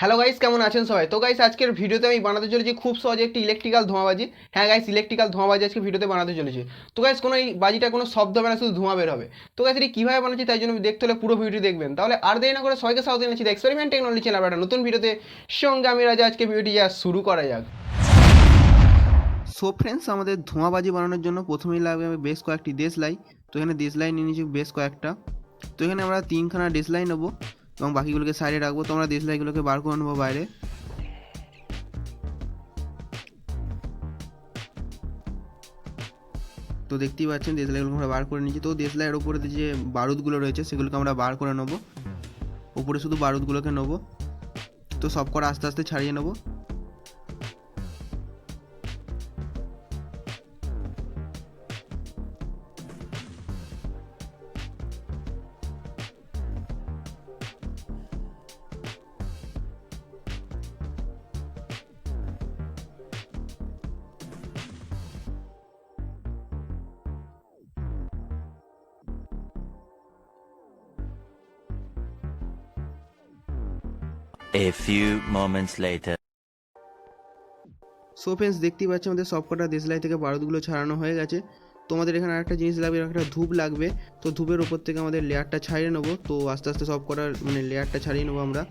Hello guys কেমন আছেন সবাই? তো গাইস আজকের ভিডিওতে আমি বানাতে চলেছি খুব সহজে একটি ইলেকট্রিক্যাল ধোঁয়াবাজি। হ্যাঁ গাইস ইলেকট্রিক্যাল ধোঁয়াবাজি আজকে ভিডিওতে বানাতে চলেছি। তো গাইস কোনো এই বাজিটা কোনো শব্দ হবে না, শুধু ধোঁয়া বের হবে। তো গাইস এটি কীভাবে বানাচ্ছি তাই জন্য দেখতে হলে পুরো ভিডিও দেখবেন। তাহলে আর দেরি না করে সবাইকে স্বাগত জানাচ্ছি এক্সপেরিমেন্ট টেকনোলজি চ্যানেল একটা নতুন ভিডিওতে। সঙ্গে আমি রাজা, আজকে ভিডিওটি যা শুরু করা যাক। সো ফ্রেন্ডস আমাদের ধোঁয়াবাজি বানানোর জন্য প্রথমেই লাগবে আমি বেশ কয়েকটি দেশলাই। তো এখানে দেশলাই নিয়ে নিয়েছি বেশ কয়েকটা। তো এখানে আমরা তিনখানা দেশলাই নেব। এবং বাকিগুলোকে সাইডে রাখব। তোমরা আমরা দেশলাইগুলোকে বার করে নেব বাইরে। তো দেখতেই পাচ্ছেন দেশলাইগুলো আমরা বার করে নিচ্ছি তো দেশলাইয়ের উপরে যে বারুদগুলো রয়েছে, সেগুলোকে আমরা বার করে নেব। উপরে শুধু বারুদগুলোকে নেব। তো সব করে আস্তে আস্তে ছাড়িয়ে নেব। A few moments later. So friends দেখতেই পাচ্ছি আমাদের সবকটা দেশলাই থেকে বারুদগুলো ছাড়ানো হয়ে গেছে। তো আমাদের এখানে আরেকটা জিনিস লাগবে একটা ধূপ লাগবে। তো ধূপের উপর থেকে আমাদের লেয়ারটা ছাড়িয়ে নেব। তো আস্তে আস্তে সব কটার মানে লেয়ারটা ছাড়িয়ে নেব আমরা।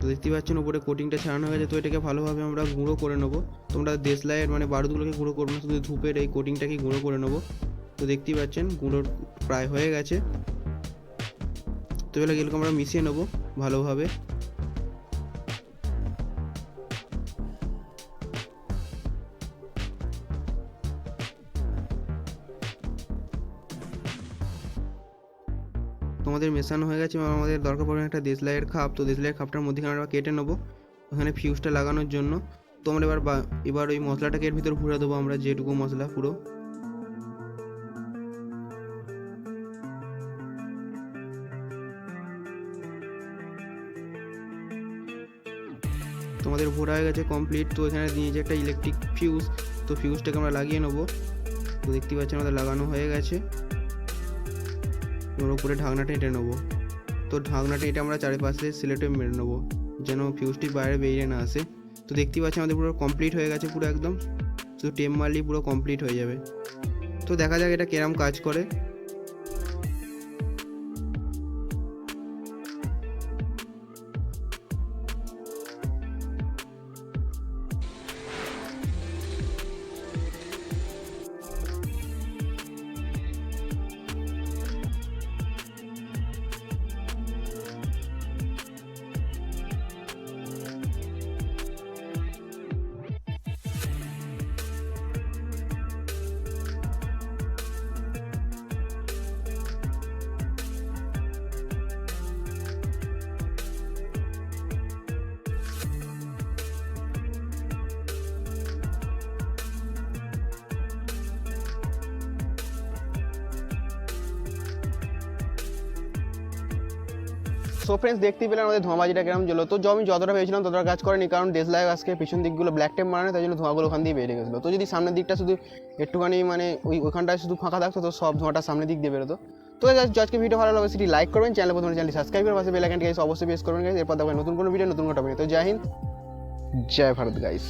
তো দেখতেই পাচ্ছেন উপরে কোটিংটা ছাড়ানো হয়ে গেছে। তো এটাকে ভালোভাবে আমরা গুঁড়ো করে নেব। তোমরা দেশ দেশলাইয়ের মানে বারুদগুলোকে গুঁড়ো করব না, শুধু ধূপের এই কোটিংটাকে গুঁড়ো করে নেব। তো দেখতেই পাচ্ছেন গুঁড়ো প্রায় হয়ে গেছে। তো এগুলোকে আমরা মিশিয়ে নেব ভালোভাবে। তোমাদের মেশানো হয়ে গেছে এবং আমাদের দরকার পড়বে একটা দেশলাইয়ের খাপ। তো দেশলাইয়ের খাপটার মধ্যেখানে আমরা কেটে নেব, ওখানে ফিউজটা লাগানোর জন্য। তো আমরা এবার এবার ওই মশলাটাকে এর ভিতর ভরে দেবো আমরা, যেটুকু মশলা পুরো। তোমাদের ভরা হয়ে গেছে কমপ্লিট তো এখানে নিয়েছে একটা ইলেকট্রিক ফিউজ তো ফিউজটাকে আমরা লাগিয়ে নেব। তো দেখতে পাচ্ছি আমাদের লাগানো হয়ে গেছে। এবার উপরে ঢাকনাটা এঁটে নেব। তো ঢাকনাটা এটা আমরা চারিপাশে সিলেটে মেরে নেব, যেন ফিউজটি বাইরে বেরিয়ে না আসে। তো দেখতেই পাচ্ছি আমাদের পুরো কমপ্লিট হয়ে গেছে পুরো একদম। শুধু টেম মারলেই পুরো কমপ্লিট হয়ে যাবে। তো দেখা যাক এটা কেরাম কাজ করে। সো ফ্রেন্ডস দেখতেই পেলেন আমাদের ধোঁয়াবাজিটা কেরম জ্বলো তো আমি যতটা ভেবেছিলাম ততটা কাজ করেনি, কারণ ডেসলাই আজকে পিছন দিকগুলো ব্ল্যাক টেপ মারানো, তাই জন্য ধোঁয়াগুলো ওখান দিয়ে বেরিয়ে গেছিল। তো যদি সামনের দিকটা শুধু একটুখানি মানে ওই ওখানটায় শুধু ফাঁকা থাকতো, তো সব ধোঁয়াটা সামনের দিক দিয়ে বেরোতো। তো আজকে ভিডিও ভালো লাগবে সেটি লাইক করবেন চ্যানেল প্রথমে চ্যানেলটি সাবস্ক্রাইব করে পাশে বেল আইকনটি গাইস অবশ্যই প্রেস করবেন গাইস এরপর দেখবেন নতুন কোনো ভিডিও নতুন কোনো টপিক তো জয় হিন্দ, জয় ভারত গাইস